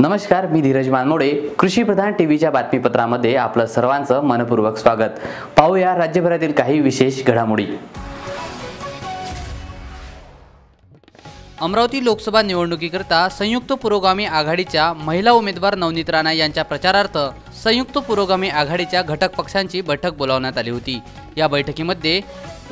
नमस्कार मी धीरज मानमोडे कृषी प्रधान टीव्हीच्या बातमीपत्रामध्ये आपलं सर्वांचं मनपूर्वक स्वागत. पाहूया राज्यभरातील काही विशेष घडामोडी. अमरावती लोकसभा निवडणुकीकरता संयुक्त पुरोगामी आघाडीच्या महिला उमेदवार नवनीत राणा यांच्या प्रचारार्थ संयुक्त पुरोगामी आघाडीच्या घटक पक्षांची बैठक बोलावण्यात आली होती. या बैठकीमध्ये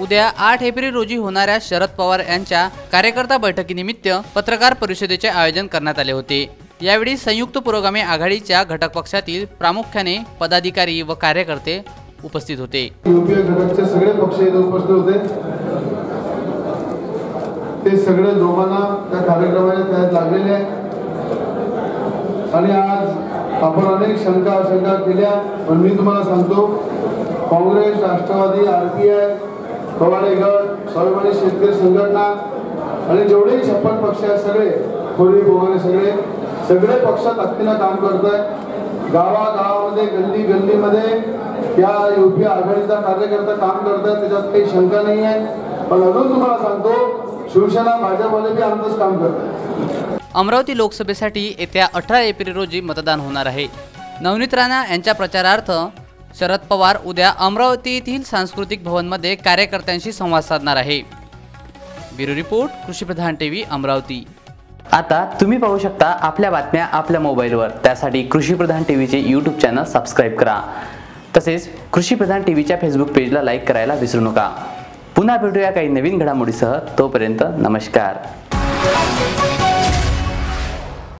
उद्या आठ एप्रिल रोजी होणाऱ्या शरद पवार यांच्या कार्यकर्ता बैठकीनिमित्त पत्रकार परिषदेचे आयोजन करण्यात आले होते. यावेळी संयुक्त पुरोगामी आघाडीच्या घटक पक्षातील प्रामुख्याने पदाधिकारी व कार्यकर्ते उपस्थित होते. युपीए घटकचे सगळे पक्ष इथे उपस्थित होते. ते सगळे जोमाना त्या कार्यक्रमाच्या त्यात लागलेले आहे आणि आज आपण अनेक शंका शंका केल्या पण मी तुम्हाला सांगतो काँग्रेस राष्ट्रवादी आरपीआय पवाडे गट स्वाभिमानी शेतकरी संघटना आणि जेवढेही छप्पन पक्ष आहेत सगळे कोळी बोगाने सगळे सगळे पक्ष ताकदीनं काम करत आहेत गावागावामध्ये गल्ली गल्लीमध्ये या युपी आघाडीचा कार्यकर्ता काम करत त्याच्यात काही शंका नाही आहे. पण अजून तुम्हाला सांगतो शिवसेना भाजपवाले बी आमचंच काम करतात अमरावती लोकसभेसाठी येत्या अठरा एप्रिल रोजी मतदान होणार आहे. नवनीत राणा यांच्या प्रचारार्थ शरद पवार उद्या अमरावतीतील सांस्कृतिक भवनमध्ये कार्यकर्त्यांशी संवाद साधणार आहे. Bureau report Krushipradhan TV Amravati. आता तुम्ही पाहू शकता आपल्या बातम्या आपल्या मोबाईलवर. त्यासाठी कृषीप्रधान टीव्हीचे यूट्यूब चॅनल सबस्क्राईब करा. तसेच कृषीप्रधान टीव्हीच्या फेसबुक पेजला लाईक करायला विसरू नका. पुन्हा भेटूया काही नवीन घडामोडीसह. तोपर्यंत नमस्कार.